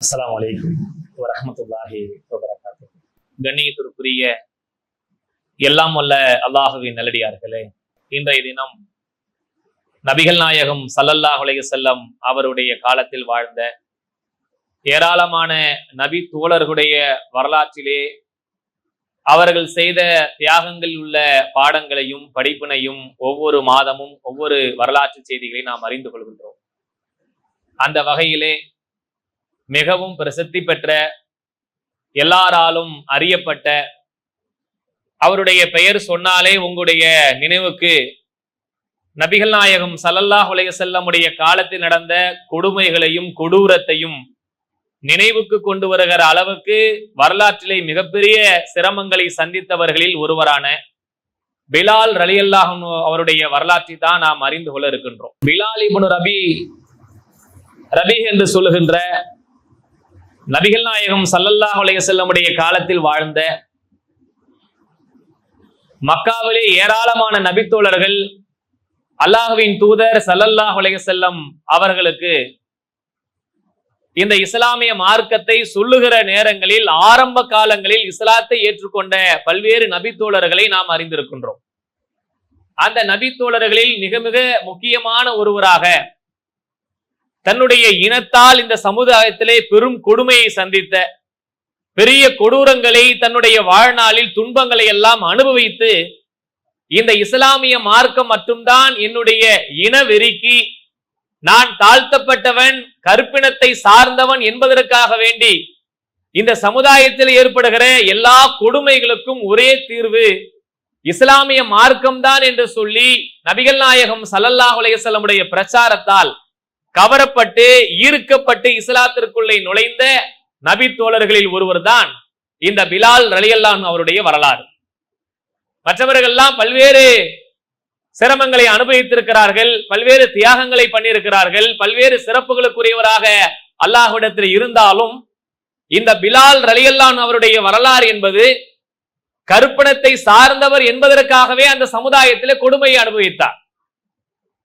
அஸ்லாம் அலைக்கும் வரமத்துல்லாஹி வபரகாத்து கண்ணியத்திற்குரிய எல்லாம் வல்ல அல்லாஹுவின் நல்லடியார்களே இன்றைய தினம் நபிகள் நாயகம் சல்லல்லாஹ் உலக செல்லம் அவருடைய காலத்தில் வாழ்ந்த ஏராளமான நபி தோழர்களுடைய வரலாற்றிலே அவர்கள் செய்த தியாகங்களில் உள்ள பாடங்களையும் படிப்பினையும் ஒவ்வொரு மாதமும் ஒவ்வொரு வரலாற்று செய்திகளை நாம் அறிந்து கொள்கின்றோம். அந்த வகையிலே மிகவும் பிரசித்தி பெற்ற எல்லாராலும் அறியப்பட்ட அவருடைய பெயர் சொன்னாலே உங்களுடைய நினைவுக்கு நபிகள் நாயகம் சல்லல்லாஹ் உலக செல்லமுடைய காலத்தில் நடந்த கொடுமைகளையும் கொடூரத்தையும் நினைவுக்கு கொண்டு வருகிற அளவுக்கு வரலாற்றிலே மிகப்பெரிய சிரமங்களை சந்தித்தவர்களில் ஒருவரான பிலால் ரலியல்லாஹ் அவருடைய வரலாற்றை தான் நாம் அறிந்து கொள்ள இருக்கின்றோம். பிலால் இபுன் ரபி ரபி என்று சொல்லுகின்ற நபிகள் நாயகம் சல்லல்லாஹ் உலக செல்லமுடைய காலத்தில் வாழ்ந்த மக்காவிலே ஏராளமான நபித்தோழர்கள் அல்லாஹுவின் தூதர் சல்லல்லாஹ் உலக செல்லம் அவர்களுக்கு இந்த இஸ்லாமிய மார்க்கத்தை சொல்லுகிற நேரங்களில் ஆரம்ப காலங்களில் இஸ்லாத்தை ஏற்றுக்கொண்ட பல்வேறு நபித்தோழர்களை நாம் அறிந்திருக்கின்றோம். அந்த நபித்தோழர்களில் மிக மிக முக்கியமான ஒருவராக தன்னுடைய இனத்தால் இந்த சமுதாயத்திலே பெரும் கொடுமையை சந்தித்த பெரிய கொடூரங்களை தன்னுடைய வாழ்நாளில் துன்பங்களை எல்லாம் அனுபவித்து இந்த இஸ்லாமிய மார்க்கம் மட்டும்தான் என்னுடைய இன வெறிக்கு நான் தாழ்த்தப்பட்டவன் கற்பினத்தை சார்ந்தவன் என்பதற்காக வேண்டி இந்த சமுதாயத்தில் ஏற்படுகிற எல்லா கொடுமைகளுக்கும் ஒரே தீர்வு இஸ்லாமிய மார்க்கம்தான் என்று சொல்லி நபிகள் நாயகம் சல்லல்லாஹ் அலையசல்லமுடைய பிரச்சாரத்தால் கவரப்பட்டு ஈர்க்கப்பட்டு இஸ்லாத்திற்குள்ளே நுழைந்த நபி தோழர்களில் ஒருவர் தான் இந்த பிலால் ரலியல்லான் அவருடைய வரலாறு. மற்றவர்கள்லாம் பல்வேறு சிரமங்களை அனுபவித்திருக்கிறார்கள் பல்வேறு தியாகங்களை பண்ணியிருக்கிறார்கள் பல்வேறு சிறப்புகளுக்குரியவராக அல்லாஹ்விடத்தில் இருந்தாலும் இந்த பிலால் ரலியல்லான் அவருடைய வரலாறு என்பது கருப்பணத்தை சார்ந்தவர் என்பதற்காகவே அந்த சமுதாயத்தில் கொடுமையை அனுபவித்தார்.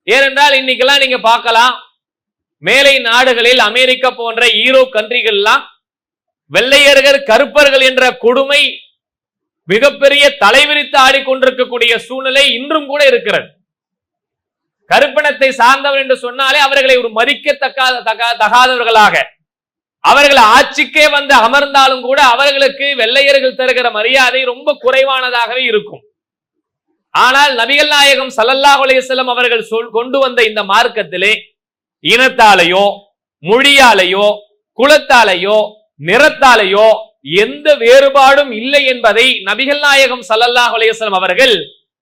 ஏனென்றால் இன்னைக்கெல்லாம் நீங்க பார்க்கலாம் மேலை நாடுகளில் அமெரிக்கா போன்ற ஈரோ கண்ட்ரிகள்லாம் வெள்ளையர்கள் கருப்பர்கள் என்ற கொடுமை மிகப்பெரிய தலைவிரித்து ஆடிக்கொண்டிருக்கக்கூடிய சூழ்நிலை இன்றும் கூட இருக்கிறது. கருப்பணத்தை சார்ந்தவர் என்று சொன்னாலே அவர்களை ஒரு மதிக்கத்தக்காத தகாதவர்களாக. அவர்கள் ஆட்சிக்கே வந்து அமர்ந்தாலும் கூட அவர்களுக்கு வெள்ளையர்கள் தருகிற மரியாதை ரொம்ப குறைவானதாகவே இருக்கும். ஆனால் நபிகள் நாயகம் சல்லல்லாஹ் அலையம் அவர்கள் சொல் கொண்டு வந்த இந்த மார்க்கத்திலே இனத்தாலேயோ மொழியாலேயோ குலத்தாலேயோ நிறத்தாலேயோ எந்த வேறுபாடும் இல்லை என்பதை நபிகள் நாயகம் சல்லல்லாஹ் அலையம் அவர்கள்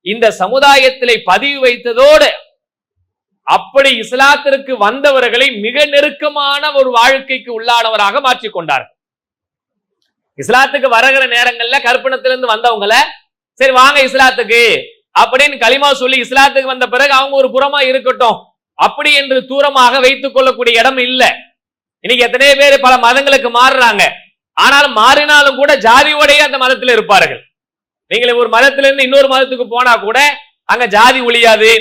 இந்த சமுதாயத்திலே பதிவு வைத்ததோடு அப்படி இஸ்லாத்திற்கு வந்தவர்களை மிக நெருக்கமான ஒரு வாழ்க்கைக்கு உள்ளானவராக மாற்றிக்கொண்டார் இஸ்லாத்துக்கு வருகிற நேரங்கள்ல கற்பனத்திலிருந்து வந்தவங்கள சரி வாங்க இஸ்லாத்துக்கு அப்படின்னு களிமா சொல்லி இஸ்லாத்துக்கு வந்த பிறகு அவங்க ஒரு புறமா இருக்கட்டும். அப்படி என்று தூரமாக வைத்துக் கொள்ளக்கூடிய இடம் இல்ல. இன்னைக்கு எத்தனை பேர் பல மதங்களுக்கு மாறுறாங்க. ஆனாலும் மாறினாலும் கூட ஜாதியோடைய அந்த மதத்தில் இருப்பார்கள். நீங்கள் ஒரு மதத்திலிருந்து இன்னொரு மதத்துக்கு போனா கூட அங்க ஜாதி ஒழியாது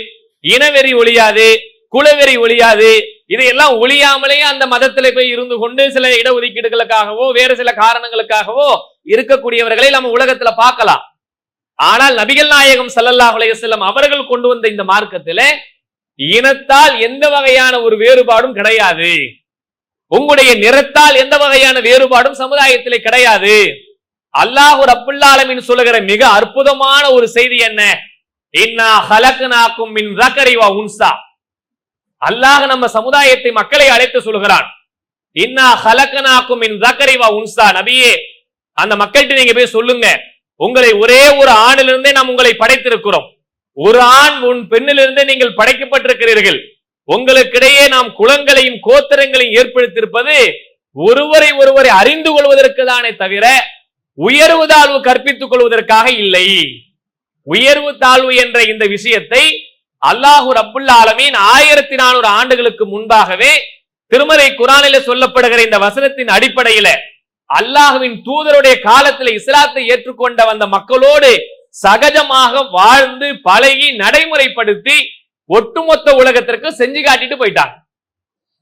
இனவெறி ஒழியாது குலவெறி ஒழியாது. இதையெல்லாம் ஒழியாமலேயே அந்த மதத்துல போய் இருந்து கொண்டு சில இடஒதுக்கீடுகளுக்காகவோ வேறு சில காரணங்களுக்காகவோ இருக்கக்கூடியவர்களை நம்ம உலகத்துல பார்க்கலாம். ஆனால் நபிகள் நாயகம் சல்லல்லாஹ் அலையம் அவர்கள் கொண்டு வந்த இந்த மார்க்கத்தில இனத்தால் எந்த வகையான ஒரு வேறுபாடும் கிடையாது. உங்களுடைய நிறத்தால் எந்த வகையான வேறுபாடும் சமுதாயத்திலே கிடையாது. அல்லாஹு ரப்புல்லாலமின் சொல்லுகிற மிக அற்புதமான ஒரு செய்தி என்ன? இன்னா ஹலக்குனாக்கும் மின் ரக்கரிவா உன்சா. அல்லாஹ் நம்ம சமுதாயத்தை மக்களை அழைத்து சொல்கிறான். இன்னா ஹலக்கனாக்கும் மின் ரக்கரிவா உன்சா. நபியே அந்த மக்கள்கிட்ட நீங்க போய் சொல்லுங்க. உங்களை ஒரே ஒரு ஆணிலிருந்தே நாம் உங்களை படைத்திருக்கிறோம். ஒரு ஆண் உன் பெண்ணிலிருந்து நீங்கள் படைக்கப்பட்டிருக்கிறீர்கள். உங்களுக்கிடையே நாம் குலங்களையும் கோத்திரங்களையும் ஏற்படுத்தியிருப்பது ஒருவரை ஒருவரை அறிந்து கொள்வதற்கு தானே தவிர உயர்வு தாழ்வு கற்பித்துக் கொள்வதற்காக இல்லை. உயர்வு தாழ்வு என்ற இந்த விஷயத்தை அல்லாஹூ ரப்புல் ஆலமீன் ஆயிரத்தி நானூறு ஆண்டுகளுக்கு முன்பாகவே திருமறை குரானில சொல்லப்படுகிற இந்த வசனத்தின் அடிப்படையில அல்லாஹுவின் தூதருடைய காலத்தில் இஸ்லாத்தை ஏற்றுக்கொண்ட வந்த மக்களோடு சகஜமாக வாழ்ந்து பழகி நடைமுறைப்படுத்தி ஒட்டுமொத்த உலகத்திற்கு செஞ்சு காட்டிட்டு போயிட்டாங்க.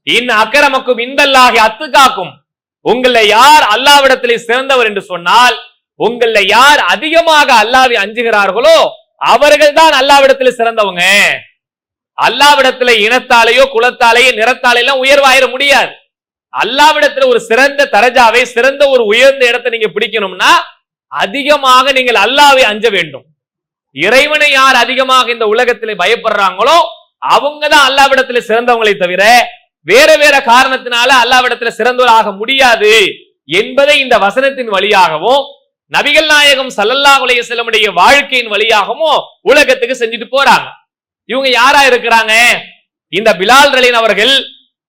இன் அக்கரமக்கும் இந்தல்லாகி அத்துக்காக்கும் உங்களை யார் அல்லாவிடத்திலே சிறந்தவர் என்று சொன்னால் உங்களை யார் அதிகமாக அல்லாவை அஞ்சுகிறார்களோ அவர்கள் தான் அல்லாவிடத்தில் சிறந்தவங்க. அல்லாவிடத்துல இனத்தாலேயோ குலத்தாலேயோ நிறத்தாலேயோ உயர்வாயிர முடியாது. அல்லாவிடத்துல ஒரு சிறந்த தரஜாவை சிறந்த ஒரு உயர்ந்த இடத்தை நீங்க பிடிக்கணும்னா அதிகமாக நீங்கள் அல்லாவை அஞ்ச வேண்டும். இறைவனை யார் அதிகமாக இந்த உலகத்திலே பயப்படுறாங்களோ அவங்க தான் அல்லாவிடத்துல சிறந்தவங்களை தவிர வேற வேற காரணத்தினால அல்லாவிடத்துல சிறந்தவராக முடியாது என்பதை இந்த வசனத்தின் வழியாகவும் நபிகள் நாயகம் சல்லல்லா உலக செல்லமுடைய வாழ்க்கையின் வழியாகவும் உலகத்துக்கு செஞ்சுட்டு போறாங்க. இவங்க யாரா இருக்கிறாங்க? இந்த பிலால் ரலீன் அவர்கள்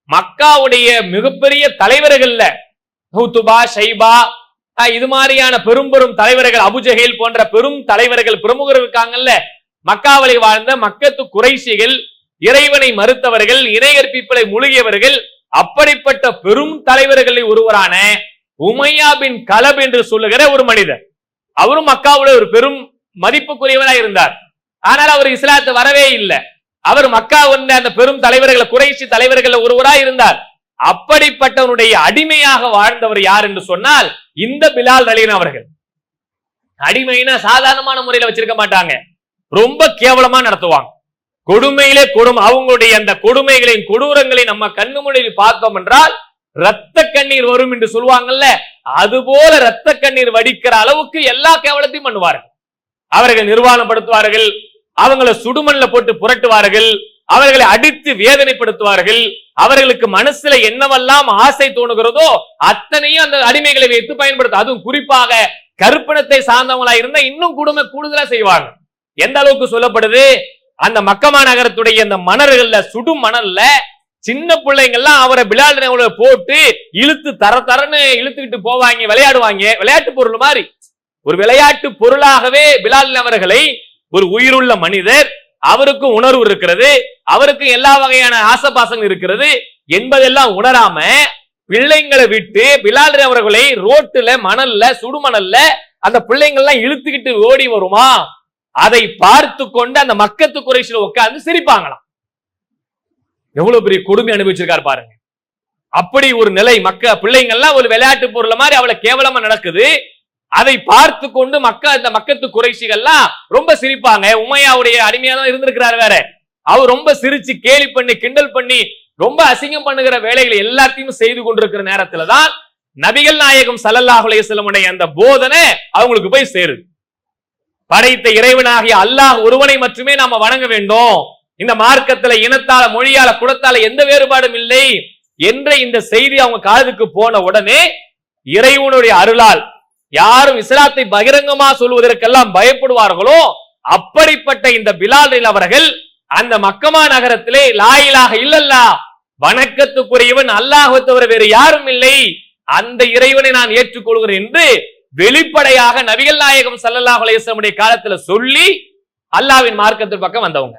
மக்காவுடைய மிகப்பெரிய தலைவர்கள்ல ஹூத்துபா ஷைபா இது மாதிரியான பெரும் பெரும் தலைவர்கள் அபுஜஹேல் போன்ற பெரும் தலைவர்கள் பிரமுகர் இருக்காங்கல்ல? மக்காவலை வாழ்ந்த மக்கத்து குறைசிகள் இறைவனை மறுத்தவர்கள் இணையற்பிப்பலை முழுகியவர்கள் அப்படிப்பட்ட பெரும் தலைவர்களில் ஒருவரான உமையா பின் கலப் என்று சொல்லுகிற ஒரு மனிதர். அவரும் மக்காவுல ஒரு பெரும் மதிப்புக்குரியவராய் இருந்தார். ஆனால் அவர் இஸ்லாத்து வரவே இல்லை. அவர் மக்கா வந்த அந்த பெரும் தலைவர்களை குறைசி தலைவர்கள் ஒருவராக இருந்தார். அப்படிப்பட்டவனுடைய அடிமையாக வாழ்ந்தவர் யார் என்று சொன்னால் இந்த பிலால் ரலீன் அவர்கள். அடிமைனா சாதாரணமான முறையில வச்சிருக்க மாட்டாங்க. ரொம்ப கேவலமா நடத்துவாங்க. கொடுமையிலே கொடும் அவங்களுடைய அந்த கொடுமைகளின் கொடூரங்களை நம்ம கண்ணு முறையில் பார்த்தோம் என்றால் ரத்த கண்ணீர் வரும் என்று சொல்லுவாங்கல்ல அது போல ரத்த கண்ணீர் வடிக்கிற அளவுக்கு எல்லா கேவலத்தையும் பண்ணுவார்கள். அவர்கள் நிர்வாணப்படுத்துவார்கள் அவங்களை சுடுமண்ல போட்டு புரட்டுவார்கள் அவர்களை அடித்து வேதனைப்படுத்துவார்கள். அவர்களுக்கு மனசுல என்னவெல்லாம் ஆசை தோணுகிறதோ அத்தனையும் அந்த அடிமைகளை வைத்து பயன்படுத்தும். அதுவும் குறிப்பாக கருப்பினத்தை சார்ந்தவங்களா இருந்தா இன்னும் கொடுமை கூடுதலா செய்வாங்க. எந்த அளவுக்கு சொல்லப்படுது? அந்த மக்கமா நகரத்துடைய அந்த மணர்கள்ல சுடும் மணல்ல சின்ன பிள்ளைங்கள்லாம் அவரை பிலால் போட்டு இழுத்து தர தரன்னு இழுத்துக்கிட்டு போவாங்க விளையாடுவாங்க. விளையாட்டு பொருள் மாதிரி. ஒரு விளையாட்டு பொருளாகவே பிலால் அவர்களை ஒரு உயிருள்ள மனிதர் அவருக்கும் உணர்வு இருக்கிறது அவருக்கு எல்லா வகையான ஆசபாசங்கள் இருக்கிறது என்பதெல்லாம் உணராம பிள்ளைங்களை விட்டு பிலால் அவர்களை ரோட்டுல மணல்ல சுடுமணல்ல அந்த பிள்ளைங்கள்லாம் இழுத்துக்கிட்டு ஓடி வருமா? அதை பார்த்து கொண்டு அந்த மக்கத்து குறைசில உட்கார்ந்து சிரிப்பாங்களாம். எவ்வளவு பெரிய கொடுமை அனுபவிச்சிருக்காரு பாருங்க. அப்படி ஒரு நிலை மக்க பிள்ளைங்கள்லாம் ஒரு விளையாட்டு பொருள் மாதிரி அவளை கேவலமா நடக்குது. அதை பார்த்து கொண்டு மக்கள் இந்த மக்கத்து குறைசிகள்லாம் ரொம்ப சிரிப்பாங்க. உமையாவுடைய அடிமையா தான் இருந்திருக்கிறாரு வேற. அவர் ரொம்ப சிரிச்சு கேலி பண்ணி கிண்டல் பண்ணி ரொம்ப அசிங்கம் பண்ணுகிற வேலைகளை எல்லாத்தையும் செய்து கொண்டிருக்கிற நேரத்துல தான் நபிகள் நாயகம் சல்லல்லாஹுலே செல்லமுடைய அந்த போதனை அவங்களுக்கு போய் சேருது. படைத்த இறைவனாகிய அல்லாஹ் ஒருவனை மட்டுமே நாம வணங்க வேண்டும். இந்த மார்க்கத்துல இனத்தால மொழியால குலத்தால எந்த வேறுபாடும் இல்லை. என்ற இந்த செய்தி அவங்க காதுக்கு போன உடனே இறைவனுடைய அருளால் யாரும் இஸ்லாத்தை பகிரங்கமா சொல்வதற்கெல்லாம் பயப்படுவார்களோ அப்படிப்பட்ட இந்த பிலால் அவர்கள் அந்த மக்கமா நகரத்திலே லாயிலாக இல்லல்லா வணக்கத்துக்குரியவன் அல்லாஹ் தவிர வேறு யாரும் இல்லை அந்த இறைவனை நான் ஏற்றுக்கொள்கிறேன் என்று வெளிப்படையாக நபிகள் நாயகம் சல்லல்லாஹு அலையமுடைய காலத்துல சொல்லி அல்லாஹ்வின் மார்க்கத்தின் பக்கம் வந்தவங்க.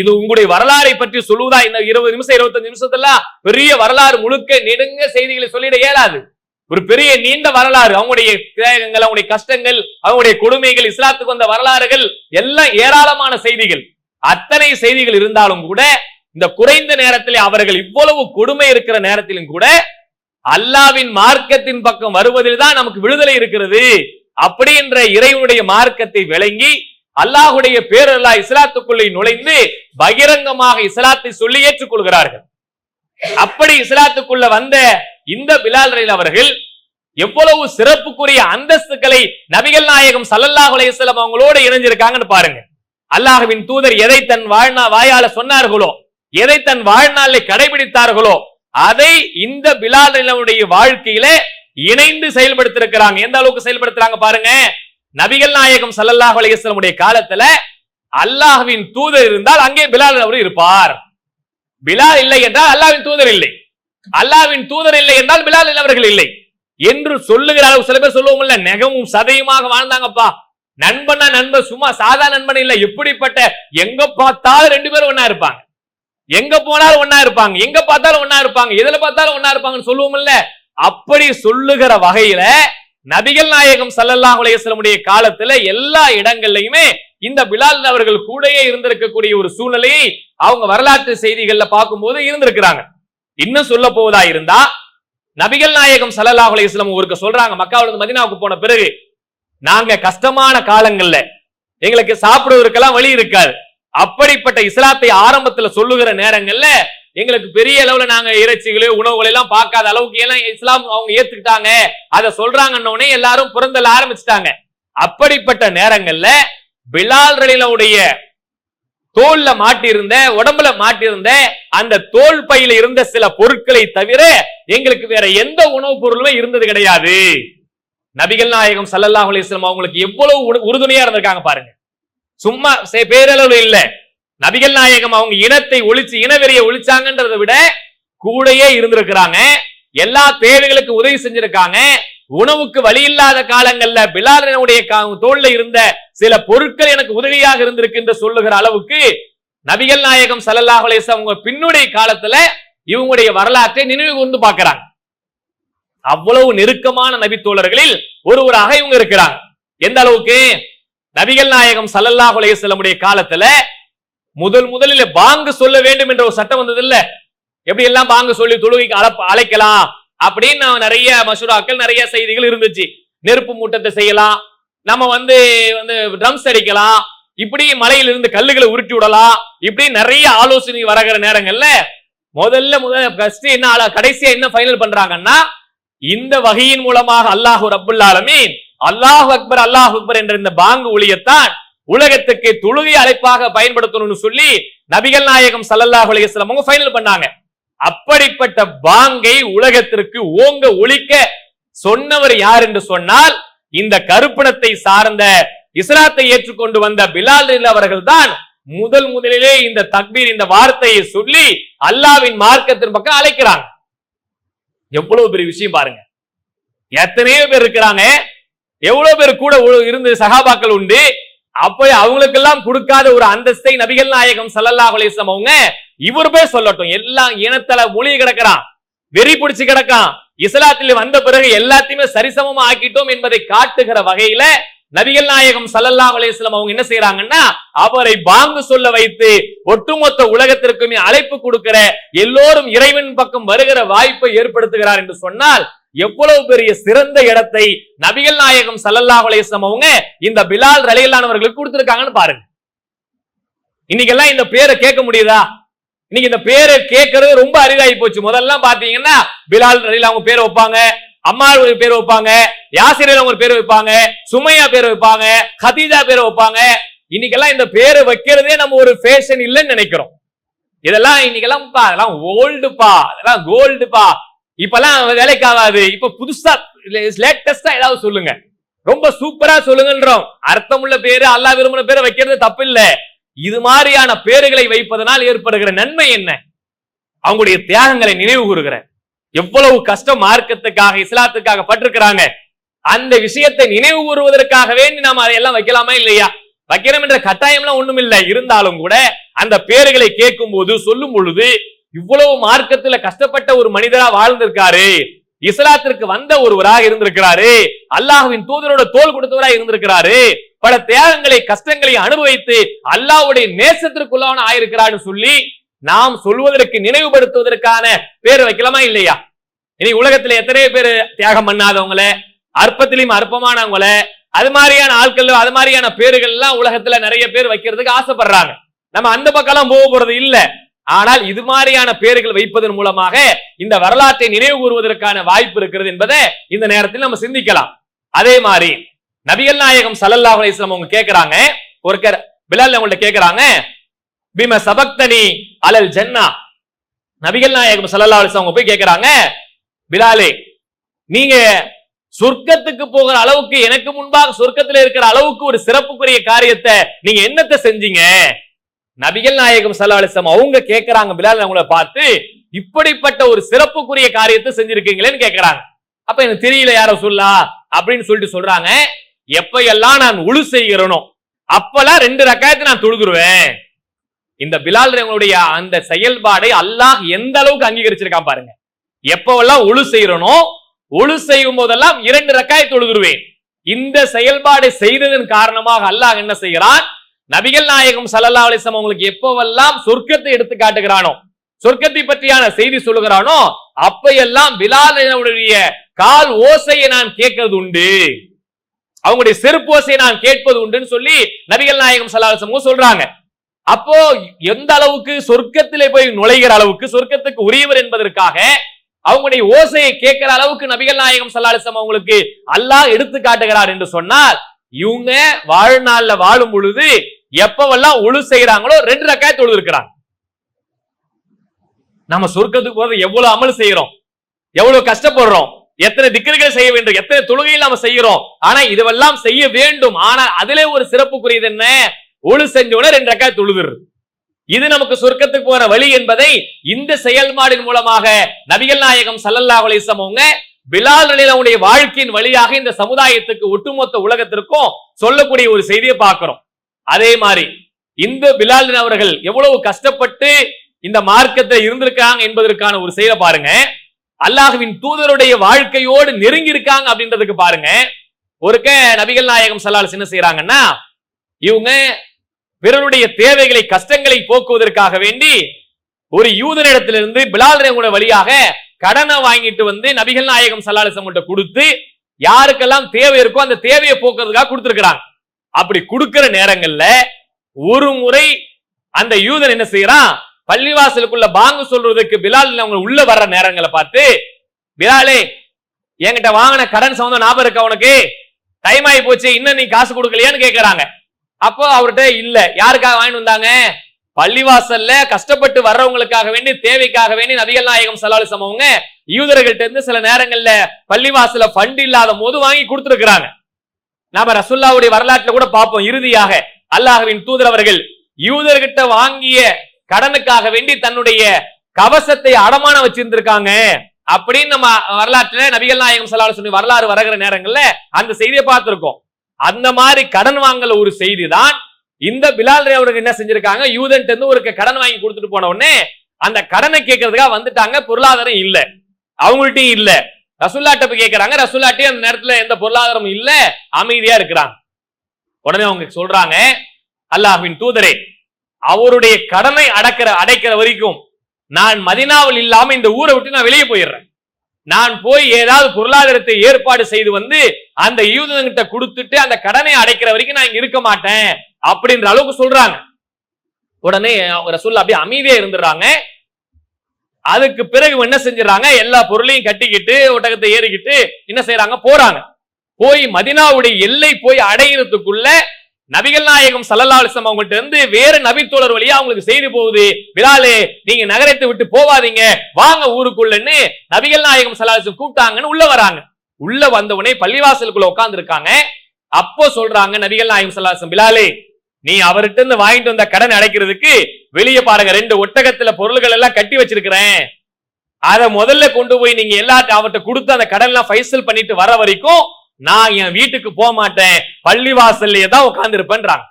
இது உங்களுடைய வரலாறை பற்றி சொல்லுவதா? இந்த இருபது நிமிஷம் இருபத்தஞ்சு நிமிஷத்துல பெரிய வரலாறு முழுக்க நெடுங்க செய்திகளை சொல்லிட இயலாது. ஒரு பெரிய நீண்ட வரலாறு அவங்களுடைய தியாகங்கள் அவங்களுடைய கஷ்டங்கள் அவங்களுடைய கொடுமைகள் இஸ்லாத்துக்கு வந்த வரலாறுகள் எல்லாம் ஏராளமான செய்திகள். அத்தனை செய்திகள் இருந்தாலும் கூட இந்த குறைந்த நேரத்திலே அவர்கள் இவ்வளவு கொடுமை இருக்கிற நேரத்திலும் கூட அல்லாவின் மார்க்கத்தின் பக்கம் வருவதில் தான் நமக்கு விடுதலை இருக்கிறது. அப்படி என்ற இறைவனுடைய மார்க்கத்தை விளங்கி அல்லாஹுடைய பேரல்லா இஸ்லாத்துக்குள்ளே நுழைந்து பகிரங்கமாக இஸ்லாத்தை சொல்லி ஏற்றுக்கொள்கிறார்கள். அப்படி இஸ்லாத்துக்குள்ள வந்த இந்த பிலால் ரயில் அவர்கள் எவ்வளவு சிறப்புக்குரிய அந்தஸ்துக்களை நபிகள் நாயகம் சல்லல்லாஹு அலைஹி அவங்களோடு இணைஞ்சிருக்காங்கன்னு பாருங்க. அல்லாஹ்வின் தூதர் எதை தன் வாழ்நா வாயால சொன்னார்களோ எதை தன் வாழ்நாளில் கடைபிடித்தார்களோ அதை இந்த பிலால் ரலியல்லாஹுடைய வாழ்க்கையில இணைந்து செயல்படுத்திருக்கிறாங்க. எந்த அளவுக்கு செயல்படுத்துறாங்க பாருங்க. நபிகள் நாயகம் சல்லல்லாஹு அலைஹி காலத்துல அல்லாஹ்வின் தூதர் இருந்தால் அங்கே பிலால் அவர் இருப்பார். பிலால் இல்லை என்றால் அல்லாஹ்வின் தூதர் இல்லை. அல்லாஹ்வின் தூதர் இல்லை என்றால் பிலால் அவர்கள் இல்லை. என்று சொல்லுகிற அளவு சில பேர் சொல்லுவோம்ல நெகமும் சதையுமாக வாழ்ந்தாங்கப்பா. நண்பனா நண்பன் சும்மா சாதா நண்பன் இல்ல. எப்படிப்பட்ட எங்க பார்த்தாலும் ரெண்டு பேரும் ஒன்னா இருப்பாங்க. எங்க போனாலும் ஒன்னா இருப்பாங்க. எங்க பார்த்தாலும் ஒன்னா இருப்பாங்க. எதுல பார்த்தாலும் ஒண்ணா இருப்பாங்கன்னு சொல்லுவோம்ல அப்படி சொல்லுகிற வகையில நபிகள் நாயகம் சல்லல்லா உலகமுடைய காலத்துல எல்லா இடங்கள்லயுமே இந்த பிலால் அவர்கள் கூடயே இருந்திருக்கக்கூடிய ஒரு சூழ்நிலையை அவங்க வரலாற்று செய்திகள்ல பார்க்கும்போது இருந்திருக்கிறாங்க. இன்னும் சொல்ல போவதா இருந்தா நபிகள் நாயகம் சல்லாஹ் அலைஹி ஊருக்கு சொல்றாங்க மக்காவிலிருந்து மதினாவுக்கு போன பிறகு நாங்க கஷ்டமான காலங்கள்ல எங்களுக்கு சாப்பிடுவதற்கெல்லாம் வழி இருக்காது. அப்படிப்பட்ட இஸ்லாத்தை ஆரம்பத்துல சொல்லுகிற நேரங்கள்ல எங்களுக்கு பெரிய அளவுல நாங்க இறைச்சிகளோ உணவுகளை எல்லாம் பார்க்காத அளவுக்கு எல்லாம் இஸ்லாம் அவங்க ஏத்துக்கிட்டாங்க. அதை சொல்றாங்கன்ன எல்லாரும் புறந்தல ஆரம்பிச்சிட்டாங்க. அப்படிப்பட்ட நேரங்கள்ல பிலால் ரலிலவுடைய தோல்ல மாட்டியிருந்த உடம்புல மாட்டியிருந்த அந்த தோல் பையில இருந்த சில பொருட்களை தவிர எங்களுக்கு வேற எந்த உணவுப் பொருளுமே இருந்தது கிடையாது. நபிகள் நாயகம் சல்லல்லா அலிஸ்லாம் அவங்களுக்கு எவ்வளவு உறுதுணையா இருந்திருக்காங்க பாருங்க. சும்மா சே- பேரளவு இல்ல. நபிகள் நாயகம் அவங்க இனத்தை ஒழிச்சு இனவெறியை ஒழிச்சாங்கன்றதை விட கூடயே இருந்திருக்கிறாங்க. எல்லா தேவைகளுக்கு உதவி செஞ்சிருக்காங்க. உணவுக்கு வழி இல்லாத காலங்கள்ல பிலாலனுடைய தோல்ல இருந்த சில பொருட்கள் எனக்கு உதவியாக இருந்திருக்கு என்று சொல்லுகிற அளவுக்கு நபிகள் நாயகம் சல்லல்லாஹ் அவங்க பின்னுடைய காலத்துல இவங்களுடைய வரலாற்றை நினைவு கூர்ந்து பார்க்கிறாங்க. அவ்வளவு நெருக்கமான நபித்தோழர்களில் ஒருவராக இவங்க இருக்கிறாங்க. எந்த அளவுக்கு? நபிகள் நாயகம் சல்லல்லாஹ் அலைஹி காலத்துல முதல் முதலில் பாங்கு சொல்ல வேண்டும் என்ற ஒரு சட்டம் வந்தது இல்ல எப்படி எல்லாம் பாங்கு சொல்லி தொழுகைக்கு அழப்ப- அழைக்கலாம் அப்படின்னு நிறைய மசூராக்கள் நிறைய செய்திகள் இருந்துச்சு. நெருப்பு மூட்டத்தை செய்யலாம் நம்ம வந்து வந்து ட்ரம்ஸ் அடிக்கலாம் இப்படி மலையிலிருந்து கல்லுகளை உருட்டி விடலாம் இப்படி நிறைய ஆலோசனை வரகிற நேரங்கள்ல முதல்ல முதல்ல ஃபர்ஸ்ட் என்ன கடைசியா என்ன ஃபைனல் பண்றாங்கன்னா இந்த வகையின் மூலமாக அல்லாஹு ரப்புல் ஆலமீன் அல்லாஹ் அக்பர் அல்லாஹ் அக்பர் என்ற இந்த பாங்கு ஒளியத்தான் உலகத்துக்கு தொழுகை அழைப்பாக பயன்படுத்தணும்னு சொல்லி நபிகள் நாயகம் ஸல்லல்லாஹு அலிஸ்லாம் அவங்க ஃபைனல் பண்ணாங்க. அப்படிப்பட்ட பாங்கை உலகத்திற்கு ஓங்க ஒழிக்க சொன்னவர் யார் என்று சொன்னால் இந்த கருப்பணத்தை சார்ந்த இஸ்லாத்தை ஏற்றுக்கொண்டு வந்த பிலால் அவர்கள் தான் முதல் முதலிலே இந்த தக்பீர் இந்த வார்த்தையை சொல்லி அல்லாவின் மார்க்கத்தின் பக்கம் அழைக்கிறாங்க. எவ்வளவு பெரிய விஷயம் பாருங்க. எத்தனையோ பேர் இருக்கிறாங்க. எவ்வளவு பேர் கூட இருந்து சகாபாக்கள் உண்டு. அப்ப அவங்களுக்கெல்லாம் கொடுக்காத ஒரு அந்தஸ்தை நபிகள் நாயகம் சல்லல்லா அலைஹி அவங்க இவர் போய் சொல்லட்டும். எல்லாம் இனத்தல மொழி கிடக்கிறான். வெறி பிடிச்சு கிடக்கான். இஸ்லாத்தில் வந்த பிறகு எல்லாத்தையுமே சரிசமமா ஆக்கிட்டோம் என்பதை காட்டுகிற வகையில நபிகள் நாயகம் சல்லல்லா அலைஹி அவங்க என்ன செய்யறாங்கன்னா அவரை பாங்கு சொல்ல வைத்து ஒட்டுமொத்த உலகத்திற்குமே அழைப்பு கொடுக்கிற எல்லோரும் இறைவன் பக்கம் வருகிற வாய்ப்பை ஏற்படுத்துகிறார் என்று சொன்னால் எவ்வளவு பெரிய சிறந்த இடத்தை நபிகள் நாயகம் சல்லல்லா அலைஹி அவங்க இந்த பிலால் ரலியல்லானவர்களுக்கு கொடுத்திருக்காங்கன்னு பாருங்க. இன்னைக்கெல்லாம் இந்த பேரை கேட்க முடியுதா? இன்னைக்கு இந்த பேரை கேட்கறது ரொம்ப அரிதாகி போச்சு. முதல்ல பாத்தீங்கன்னா பிலால் ரலில் அவங்க பேர் வைப்பாங்க அம்மா ஒரு பேர் வைப்பாங்க யாசிரியர் அவங்க ஒரு பேர் வைப்பாங்க சுமையா பேர் வைப்பாங்க ஹதீஜா பேர் வைப்பாங்க. இன்னைக்கெல்லாம் இந்த பேரை வைக்கிறதே நம்ம ஒரு ஃபேஷன் இல்லைன்னு நினைக்கிறோம். இதெல்லாம் இன்னைக்கெல்லாம் பா அதெல்லாம் ஓல்டுப்பா அதெல்லாம் கோல்டுப்பா இப்பெல்லாம் வேலைக்கு ஆகாது இப்ப புதுசா லேட்டஸ்டா ஏதாவது சொல்லுங்க. ரொம்ப சூப்பரா சொல்லுங்கன்றோம். அர்த்தமுள்ள பேரு அல்லாஹ் விரும்புற பேரை வைக்கிறது தப்பு இல்லை. இது மாதிரியான பேர்களை வைப்பதனால் ஏற்படுகிற நன்மை என்ன? அவங்களுடைய தியாகங்களை நினைவு கூறுகிற. எவ்வளவு கஷ்டம் மார்க்கத்துக்காக இஸ்லாத்துக்காக பட்டிருக்கிறாங்க. அந்த விஷயத்தை நினைவு கூறுவதற்காக வேண்டி நாம் அதையெல்லாம் வைக்கலாமா இல்லையா? வைக்கிறோம் என்ற கட்டாயம்லாம் ஒண்ணும் இல்லை. இருந்தாலும் கூட அந்த பேர்களை கேட்கும் போது சொல்லும் பொழுது இவ்வளவு மார்க்கத்துல கஷ்டப்பட்ட ஒரு மனிதரா வாழ்ந்திருக்காரு. இஸ்லாத்திற்கு வந்த ஒருவராக இருந்திருக்கிறாரு அல்லாஹுவின் தூதரோட தோல் கொடுத்தவராக இருந்திருக்கிறாரு பல தியாகங்களை கஷ்டங்களை அனுபவித்து அல்லாஹ்வுடைய நேசத்திற்குள்ளான ஆயிருக்கிறான்னு சொல்லி நாம் சொல்வதற்கு நினைவுபடுத்துவதற்கான பேர் வைக்கலாமா இல்லையா? இனி உலகத்துல எத்தனை பேர் தியாகம் பண்ணாதவங்கள அற்பத்திலையும் அற்பமானவங்கள அது மாதிரியான ஆட்கள் அது மாதிரியான பேர்கள் எல்லாம் உலகத்துல நிறைய பேர் வைக்கிறதுக்கு ஆசைப்படுறாங்க. நம்ம அந்த பக்கம்லாம் போக போறது இல்ல. ஆனால் இது மாதிரியான பேர்கள் வைப்பதன் மூலமாக இந்த வரலாற்றை நினைவு கூறுவதற்கான வாய்ப்பு இருக்கிறது என்பதை இந்த நேரத்தில் நம்ம சிந்திக்கலாம். அதே மாதிரி நபிகள் நாயகம் சல்லல்லா அலிஸ்லாம் அவங்க கேட்கிறாங்க ஒருக்கர் பிலால் அவங்கள்ட்ட கேட்கிறாங்க பிம சபக்தனி அலல் ஜன்னா? நபிகள் நாயகம் சல்லல்லா அலிஸ்லாம் அவங்க போய் கேட்கிறாங்க பிலாலே நீங்க சொர்க்கத்துக்கு போகிற அளவுக்கு எனக்கு முன்பாக சொர்க்கத்துல இருக்கிற அளவுக்கு ஒரு சிறப்புக்குரிய காரியத்தை நீங்க என்னத்தை செஞ்சீங்க? நபிகள் நாயகம் ஸல்லல்லாஹு அவங்க கேட்கிறாங்க பிலால் அவங்கள பார்த்து இப்படிப்பட்ட ஒரு சிறப்புக்குரிய காரியத்தை செஞ்சிருக்கீங்களேன்னு கேட்கிறாங்க அப்ப எனக்கு தெரியல யாரோ சொல்லா அப்படின்னு சொல்லிட்டு சொல்றாங்க. எப்ப எல்லாம் நான் உழு செய்கிறனோ அப்பெல்லாம் ரெண்டு ரக்காயத்தை நான் தொழுதுருவேன். இந்த பிலால் அவங்களுடைய அந்த செயல்பாடை அல்லாஹ் எந்த அளவுக்கு அங்கீகரிச்சிருக்கான் பாருங்க. எப்பவெல்லாம் ஒழு செய்யறனோ ஒழு செய்யும் போதெல்லாம் இரண்டு ரக்காய் தொழுதுருவேன். இந்த செயல்பாடை செய்ததன் காரணமாக அல்லாஹ் என்ன செய்கிறான்? நபிகள் நாயகம் சல்லல்லா அலிசம் உங்களுக்கு அவங்களுக்கு எப்பவெல்லாம் சொர்க்கத்தை எடுத்து காட்டுகிறானோ சொர்க்கத்தை பற்றியான செய்தி சொல்லுகிறானோ அப்பையெல்லாம் பிலாலுடைய கால் ஓசையை நான் கேட்கறது உண்டு. அவங்களுடைய செருப்பு ஓசையை நான் கேட்பது உண்டுன்னு சொல்லி நபிகள் நாயகம் சல்லாசமும் சொல்றாங்க. அப்போ எந்த அளவுக்கு சொர்க்கத்திலே போய் நுழைகிற அளவுக்கு சொர்க்கத்துக்கு உரியவர் என்பதற்காக அவங்களுடைய ஓசையை கேட்கிற அளவுக்கு நபிகள் நாயகம் சல்லாலிசம் அவங்களுக்கு அல்லாஹ் எடுத்து காட்டுகிறார் என்று சொன்னால் இவங்க வாழ்நாள்ல வாழும் பொழுது எப்பவெல்லாம் ஒழு செய்யறாங்களோ ரெண்டு ரக்காய தொழுது இருக்கிறாங்க. நம்ம சொர்க்கத்துக்கு போறது எவ்வளவு அமல் செய்யறோம் எவ்வளவு கஷ்டப்படுறோம்? எத்தனை திக்கர்கள் செய்ய வேண்டும்? எத்தனை தொழுகையில் நாம செய்யறோம் ஆனா இதுவெல்லாம் செய்ய வேண்டும். ஆனா அதிலே ஒரு சிறப்புக்குரியது என்ன? ஒழு செஞ்சோட ரெண்டு ரக்காய் தொழுதுரு இது நமக்கு சொர்க்கத்துக்கு போற வழி என்பதை இந்த செயல்பாடின் மூலமாக நபிகள் நாயகம் சல்லல்லா அலிசம் அவங்க பிலால் அவனுடைய வாழ்க்கையின் வழியாக இந்த சமுதாயத்துக்கு ஒட்டுமொத்த உலகத்திற்கும் சொல்லக்கூடிய ஒரு செய்தியை பார்க்கிறோம். அதே மாதிரி இந்த பிலாலின் அவர்கள் எவ்வளவு கஷ்டப்பட்டு இந்த மார்க்கத்தில் இருந்திருக்காங்க என்பதற்கான ஒரு செயலை பாருங்க. அல்லாஹுவின் தூதருடைய வாழ்க்கையோடு நெருங்கி இருக்காங்க அப்படின்றதுக்கு பாருங்க. ஒருக்க நபிகள் நாயகம் சல்லால் என்ன செய்யறாங்கன்னா இவங்க பிறருடைய தேவைகளை கஷ்டங்களை போக்குவதற்காக வேண்டி ஒரு யூதனிடத்திலிருந்து பிலால் ரேங்குட வழியாக கடனை வாங்கிட்டு வந்து நபிகள் நாயகம் சல்லாலிசம் கொடுத்து யாருக்கெல்லாம் தேவை இருக்கோ அந்த தேவையை போக்குறதுக்காக கொடுத்துருக்கிறாங்க. அப்படி கொடுக்கிற நேரங்கள்ல ஒரு முறை அந்த யூதன் என்ன செய்யறான் பள்ளிவாசலுக்குள்ள பாங்கு சொல்றதுக்கு பிலால் அவங்க உள்ள வர்ற நேரங்களை பார்த்து பிலாலே என்கிட்ட வாங்கின கடன் சம்பந்தம் ஞாபகம் இருக்க உனக்கு? டைம் ஆகி போச்சு இன்னும் நீ காசு கொடுக்கலையான்னு கேக்குறாங்க. அப்போ அவர்கிட்ட இல்ல யாருக்காக வாங்கிட்டு வந்தாங்க? பள்ளிவாசல்ல கஷ்டப்பட்டு வர்றவங்களுக்காக வேண்டி தேவைக்காக வேண்டி நபிகள் நாயகம் சலாலு சமவங்க யூதர்கள்ட்ட இருந்து சில நேரங்கள்ல பள்ளிவாசல ஃபண்ட் இல்லாத போது வாங்கி கொடுத்துருக்குறாங்க. நாம ரசுல்லாவுடைய வரலாற்றுல கூட பார்ப்போம். இறுதியாக அல்லாஹுவின் தூதர் அவர்கள் யூதர்கிட்ட வாங்கிய கடனுக்காக வேண்டி தன்னுடைய கவசத்தை அடமான வச்சிருந்திருக்காங்க. அப்படின்னு நம்ம வரலாற்றுல நபிகள் நாயகம் சலாலு சொல்லி வரலாறு வரகிற நேரங்கள்ல அந்த செய்தியை பார்த்திருக்கோம். அந்த மாதிரி கடன் வாங்கல ஒரு செய்தி தான் இந்த பிலால் ரே அவருக்கு என்ன செஞ்சிருக்காங்க? யூதன்ட்டு இருந்து ஒரு கடன் வாங்கி கொடுத்துட்டு போன உடனே அந்த கடனை கேட்கறதுக்காக வந்துட்டாங்க. பொருளாதாரம் இல்லை. அவங்கள்ட்டையும் இல்லை. ரசுல்லாட்ட போய் கேட்கறாங்க ரசுல்லாட்டி அந்த நேரத்துல எந்த பொருளாதாரமும் இல்ல. அமைதியா இருக்கிறாங்க. உடனே அவங்க சொல்றாங்க அல்லாஹின் தூதரே அவருடைய கடனை அடக்கிற அடைக்கிற வரைக்கும் நான் மதினாவில் இல்லாம இந்த ஊரை விட்டு நான் வெளியே போயிடுறேன். நான் போய் ஏதாவது பொருளாதாரத்தை ஏற்பாடு செய்து வந்து அந்த யூதன்கிட்ட கொடுத்துட்டு அந்த கடனை அடைக்கிற வரைக்கும் நான் இங்க இருக்க மாட்டேன். அப்படின்ற அளவுக்கு சொல்றாங்க. உடனே ரசூல்லா அப்படியே அமைதியா இருந்துடுறாங்க. அதுக்கு பிறகு என்ன செஞ்சிடறாங்க? எல்லா பொருளையும் கட்டிக்கிட்டு ஒட்டகத்தை ஏறிக்கிட்டு என்ன செய்யறாங்க? போறாங்க. போய் மதினாவுடைய எல்லை போய் அடையிறதுக்குள்ள நபிகள் நாயகம் சல்லல்லாஹு அவங்கள்ட்ட இருந்து வேற நபித்தோழர் வழியா அவங்களுக்கு செய்தி போகுது. விழாலே நீங்க நகரத்தை விட்டு போவாதீங்க வாங்க ஊருக்குள்ளன்னு நபிகள் நாயகம் சல்லாஹு கூப்பிட்டாங்கன்னு உள்ள வராங்க. உள்ள வந்த உடனே பள்ளிவாசலுக்குள்ள உட்கார்ந்து இருக்காங்க அப்போ சொல்றாங்க நபிகள் நாயகம் சல்லாஹம் பிலாலே நீ அவர்கிட்ட இருந்து வாங்கிட்டு வந்த கடன் அடைக்கிறதுக்கு வெளியே பாருங்க ரெண்டு ஒட்டகத்துல பொருள்கள் எல்லாம் கட்டி வச்சிருக்கிறேன். அதை முதல்ல கொண்டு போய் நீங்க எல்லாத்தையும் அவர்கிட்ட கொடுத்து அந்த கடன் எல்லாம் ஃபைசல் பண்ணிட்டு வர வரைக்கும் நான் என் வீட்டுக்கு போக மாட்டேன். பள்ளி வாசல்லையே தான் உட்கார்ந்து இருப்பேன்றாங்க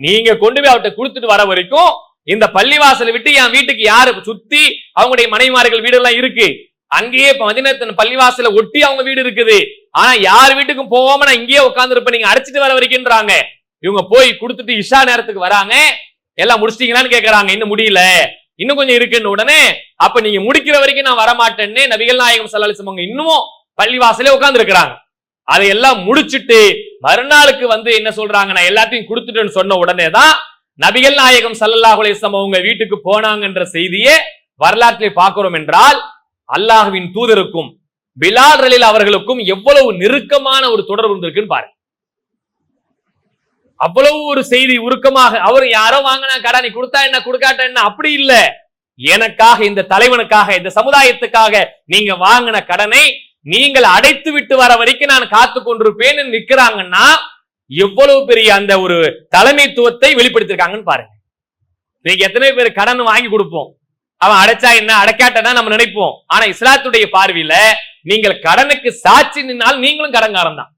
நீங்க கொண்டு போய் அவர்கிட்ட கொடுத்துட்டு வர வரைக்கும் இந்த பள்ளி வாசலை விட்டு என் வீட்டுக்கு யாரு சுத்தி அவங்களுடைய மனைவிமார்கள் வீடு எல்லாம் இருக்கு. அங்கேயே இப்ப மதினத்தின் பள்ளிவாசல ஒட்டி அவங்க வீடு இருக்குது. ஆனா யார் வீட்டுக்கும் போகாம நான் இங்கேயே உட்கார்ந்து இருப்பேன் நீங்க அடிச்சிட்டு வர வரைக்கும்ன்றாங்க. இவங்க போய் கொடுத்துட்டு இஷா நேரத்துக்கு வராங்க. எல்லாம் முடிச்சிட்டீங்களான்னு கேக்குறாங்க. இன்னும் முடியல. இன்னும் கொஞ்சம் இருக்குன்னு உடனே அப்ப நீங்க முடிக்கிற வரைக்கும் நான் வரமாட்டேன்னு நபிகள் நாயகம் சல்லாலிசம் அவங்க இன்னமும் பள்ளிவாசலே உட்கார்ந்து இருக்கிறாங்க அதையெல்லாம் முடிச்சிட்டு மறுநாளுக்கு வந்து என்ன சொல்றாங்க? நான் எல்லாத்தையும் கொடுத்துட்டேன்னு சொன்ன உடனே தான் நபிகள் நாயகம் சல்லல்லாஹு அவங்க வீட்டுக்கு போனாங்கன்ற செய்தியே வரலாற்றை பார்க்கிறோம் என்றால் அல்லாஹ்வின் தூதருக்கும் பிலால் ரலில் அவர்களுக்கும் எவ்வளவு நெருக்கமான ஒரு தொடர்பு இருந்திருக்குன்னு பாருங்க. அவ்வளவு ஒரு செய்தி உருக்கமாக அவர் யாரோ வாங்கினா கடை நீ கொடுத்தா என்ன கொடுக்காட்ட என்ன? அப்படி இல்ல. எனக்காக இந்த தலைவனுக்காக இந்த சமுதாயத்துக்காக நீங்க வாங்கின கடனை நீங்கள் அடைத்து விட்டு வர வரைக்கும் நான் காத்து கொண்டிருப்பேன்னு நிக்கிறாங்கன்னா எவ்வளவு பெரிய அந்த ஒரு தலைமைத்துவத்தை வெளிப்படுத்திருக்காங்கன்னு பாருங்க. நீங்க எத்தனை பேர் கடன் வாங்கி கொடுப்போம். அவன் அடைச்சா என்ன அடைக்காட்டனா நம்ம நினைப்போம். ஆனா இஸ்லாத்துடைய பார்வையில நீங்கள் கடனுக்கு சாட்சி நின்னால் நீங்களும் கடன்காரன் தான்.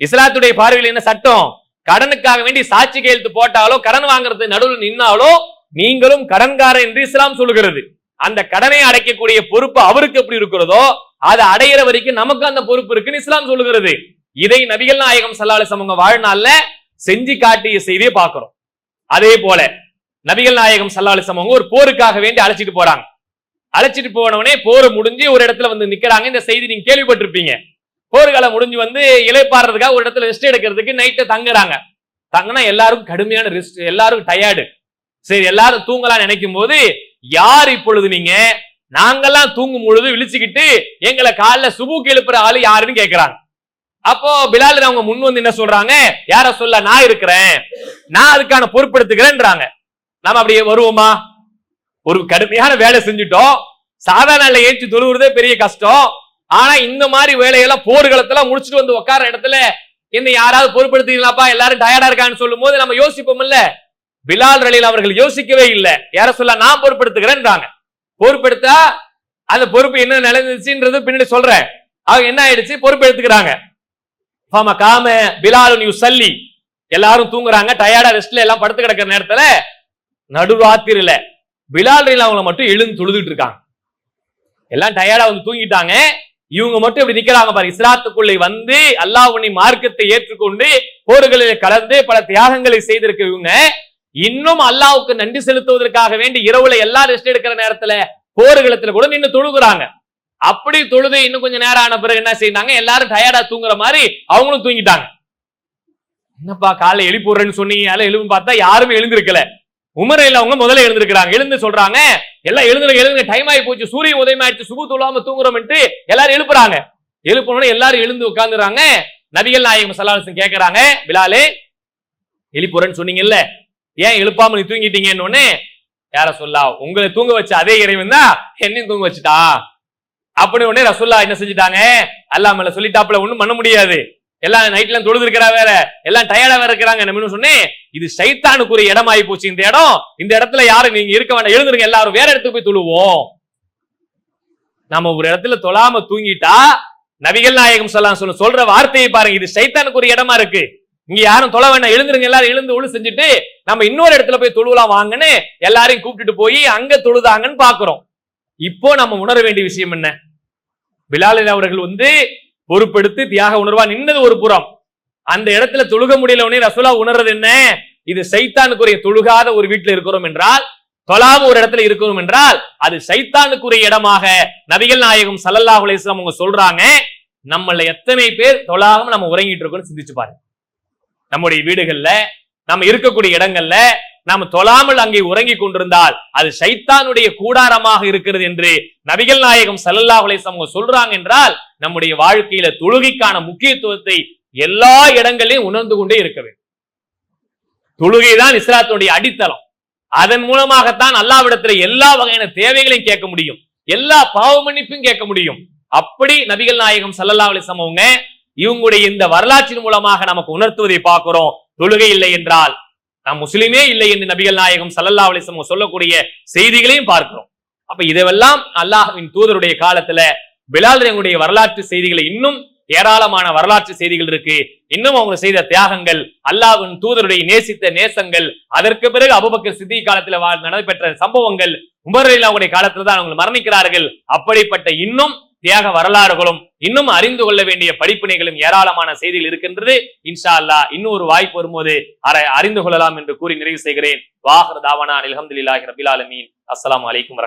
இஸ்லாத்துடைய பார்வையில் என்ன சட்டம்? கடனுக்காக வேண்டி சாட்சி கையெழுத்து போட்டாலோ கடன் வாங்குறது நடுவில் நின்னாலோ நீங்களும் கடன்காரர் என்று இஸ்லாம் சொல்லுகிறது. அந்த கடனை அடைக்கக்கூடிய பொறுப்பு அவருக்கு எப்படி இருக்கிறதோ அதை அடையிற வரைக்கும் நமக்கு அந்த பொறுப்பு இருக்குன்னு இஸ்லாம் சொல்லுகிறது. இதை நபிகள் நாயகம் சல்லாலி சமங்க வாழ்நாள்ல செஞ்சு காட்டிய செய்தியை பார்க்கிறோம். அதே போல நபிகள் நாயகம் சல்லாலி சமங்க ஒரு போருக்காக வேண்டி அழைச்சிட்டு போறாங்க. அழைச்சிட்டு போனவனே போர் முடிஞ்சு ஒரு இடத்துல வந்து நிக்கிறாங்க. இந்த செய்தி நீங்க கேள்விப்பட்டிருப்பீங்க. போர்க்காலம் முடிஞ்சு வந்து இலைப்பாடுறதுக்காக ஒரு இடத்துல ரெஸ்ட் எடுக்கிறதுக்கு நைட்டு தங்குறாங்க. தங்கினா எல்லாருக்கும் கடுமையான ரெஸ்ட் எல்லாரும் டயர்டு சரி எல்லாரும் தூங்கலாம் நினைக்கும் போது யார் இப்பொழுது நீங்க? நாங்கெல்லாம் தூங்கும் பொழுது விழிச்சுக்கிட்டு எங்களை காலைல சுபுக்கு எழுப்புற ஆளு யாருன்னு கேட்கிறாங்க அப்போ பிலால் அவங்க முன் வந்து என்ன சொல்றாங்க? யார சொல்ல நான் இருக்கிறேன். நான் அதுக்கான பொறுப்பெடுத்துக்கிறேன்றாங்க நாம அப்படியே வருவோமா? ஒரு கடுமையான வேலை செஞ்சுட்டோம். சாதாரண நாள்ல ஏஞ்சி தொழுவுறதே பெரிய கஷ்டம். ஆனா இந்த மாதிரி வேலையெல்லாம் போர்களத்தெல்லாம் முடிச்சுட்டு வந்து உட்கார இடத்துல என்ன யாராவது பொறுப்படுத்தீங்களாப்பா எல்லாரும் டயர்டா இருக்கான்னு சொல்லும் போது நம்ம யோசிப்போம் இல்ல பிலால் ரலில் அவர்கள் யோசிக்கவே இல்லை. யார சொல்ல? நான் பொறுப்படுத்துக்கிறேன்றாங்க பொறுப்பெடுத்தா அந்த பொறுப்பு என்ன நிலைந்துச்சுன்றது பின்னாடி சொல்றேன். அவங்க என்ன ஆயிடுச்சு? பொறுப்பு எடுத்துக்கிறாங்க காம பிலாலுன் யுசல்லி எல்லாரும் தூங்குறாங்க. டயர்டா ரெஸ்ட்ல எல்லாம் படுத்து கிடக்கிற நேரத்துல நடுராத்திரில பிலால் ரயில் அவங்கள மட்டும் எழுந்து தொழுதுட்டு இருக்காங்க. எல்லாம் டயர்டா வந்து தூங்கிட்டாங்க. இவங்க மட்டும் இப்படி நிக்கிறாங்க பாரு. இஸ்லாத்துக்குள்ளே வந்து அல்லாஹ் மார்க்கத்தை ஏற்றுக்கொண்டு போர்களில் கலந்து பல தியாகங்களை செய்திருக்க இவங்க இன்னும் அல்லாவுக்கு நன்றி செலுத்துவதற்காக வேண்டி இரவுல எல்லாம் ரெஸ்ட் எடுக்கிற நேரத்துல போர்க்களத்துல கூட நின்று தொழுகிறாங்க. அப்படி தொழுது இன்னும் கொஞ்சம் நேரம் ஆன பிறகு என்ன செய்யறாங்க எல்லாரும் டயர்டா தூங்குற மாதிரி அவங்களும் தூங்கிட்டாங்க. என்னப்பா காலைல எழுப்பி விடுறேன்னு சொன்னீங்க யாரும் எழுப்பு பார்த்தா யாருமே எழுந்திருக்கல. உமரையில் அவங்க முதல்ல எழுந்திருக்கிறாங்க. எழுந்து சொல்றாங்க. எல்லாம் எழுந்துருங்க எழுதுங்க டைம் ஆகி போச்சு. சூரிய உதயம் ஆயிடுச்சு. சுபு தொழாம தூங்குறோம்ட்டு எல்லாரும் எழுப்புறாங்க. எழுப்பணும்னு எல்லாரும் எழுந்து உட்கார்ந்துறாங்க. நபிகள் நாயகம் சல்லாஹம் கேட்கறாங்க பிலாலே எழுப்புறேன்னு சொன்னீங்கல்ல. ஏன் எழுப்பாம நீ தூங்கிட்டீங்கன்னு உடனே யார சொல்லா உங்களை தூங்க வச்ச அதே இறைவன் தான் என்னையும் தூங்க வச்சுட்டா? அப்படி உடனே ரசுல்லா என்ன செஞ்சுட்டாங்க? அல்லாமல் சொல்லிட்டாப்புல ஒண்ணும் பண்ண முடியாது. எல்லாம் நைட்லாம் தொழுது இருக்கிறா வேற. எல்லாம் டயர்டா வேற இருக்கிறாங்க. நம்ம சொன்னேன் இது சைத்தானுக்குரிய இடம் ஆகி போச்சு இந்த இடம். இந்த இடத்துல யாரும் நீங்க இருக்க வேண்டாம். எழுந்துருங்க எல்லாரும் வேற இடத்துக்கு போய் தொழுவோம். நம்ம ஒரு இடத்துல தொழாம தூங்கிட்டா நபிகள் நாயகம் சொல்லலாம் சொல்ல சொல்ற வார்த்தையை பாருங்க. இது சைத்தானுக்குரிய இடமா இருக்கு. இங்க யாரும் தொழ வேண்டாம். எழுந்துருங்க எல்லாரும் எழுந்து ஒழு செஞ்சுட்டு நம்ம இன்னொரு இடத்துல போய் தொழுவலாம் வாங்கன்னு எல்லாரையும் கூப்பிட்டுட்டு போய் அங்க தொழுதாங்கன்னு பாக்குறோம். இப்போ நம்ம உணர வேண்டிய விஷயம் என்ன? பிலாலின் அவர்கள் வந்து பொறுப்பெடுத்து தியாக உணர்வா நின்னது ஒரு புறம். அந்த இடத்துல தொழுக முடியல உடனே ரசூலா உணர்றது என்ன? இது சைத்தானுக்குரிய தொழுகாத ஒரு வீட்டுல இருக்கிறோம் என்றால் தொழாம ஒரு இடத்துல இருக்கிறோம் என்றால் அது சைத்தானுக்குரிய இடமாக நபிகள் நாயகம் சல்லல்லாஹு அலைஹி அவங்க சொல்றாங்க நம்மள எத்தனை பேர் தொழாம நம்ம உறங்கிட்டு இருக்கோம்னு சிந்திச்சு பாருங்க. நம்முடைய வீடுகள்ல நம்ம இருக்கக்கூடிய இடங்கள்ல நாம தொழாமல் அங்கே உறங்கி கொண்டிருந்தால் அது சைத்தானுடைய கூடாரமாக இருக்கிறது என்று நபிகள் நாயகம் சல்லல்லாஹு அவங்க சொல்றாங்க என்றால் நம்முடைய வாழ்க்கையில தொழுகைக்கான முக்கியத்துவத்தை எல்லா இடங்களிலும் உணர்ந்து கொண்டே இருக்க வேண்டும். தொழுகைதான் இஸ்லாத்தினுடைய அடித்தளம். அதன் மூலமாகத்தான் அல்லாவிடத்துல எல்லா வகையான தேவைகளையும் கேட்க முடியும். எல்லா பாவ மன்னிப்பும் கேட்க முடியும். அப்படி நபிகள் நாயகம் சல்லல்லா அலிசம் அவங்க இவங்களுடைய இந்த வரலாற்றின் மூலமாக நமக்கு உணர்த்துவதை பார்க்கிறோம். தொழுகை இல்லை என்றால் நான் முஸ்லிமே இல்லை என்று நபிகள் நாயகம் சல்லல்லா அலிசம் சொல்லக்கூடிய செய்திகளையும் பார்க்கிறோம். அப்ப இதெல்லாம் அல்லாஹ்வின் தூதருடைய காலத்துல பிலால் எங்களுடைய வரலாற்று செய்திகளை இன்னும் ஏராளமான வரலாற்று செய்திகள் இருக்கு. இன்னும் அவங்க செய்த தியாகங்கள் அல்லாஹ்வின் தூதருடைய நேசித்த நேசங்கள் அதற்கு பிறகு அபுபக்கர் சித்தி காலத்துல நடைபெற்ற சம்பவங்கள் உமர் அவங்களுடைய காலத்துல தான் அவங்க மரணிக்கிறார்கள். அப்படிப்பட்ட இன்னும் தியாக வரலாறுகளும் இன்னும் அறிந்து கொள்ள வேண்டிய படிப்பினைகளும் ஏராளமான செய்திகள் இருக்கின்றது. இன்ஷா அல்லாஹ் இன்னொரு வாய்ப்பு வரும்போது அரை அறிந்து கொள்ளலாம் என்று கூறி நிறைவு செய்கிறேன். வாஹர் தாவனா அல்ஹம்துலில்லாஹி ரபில் ஆலமீன். அஸ்ஸலாமு அலைக்கும்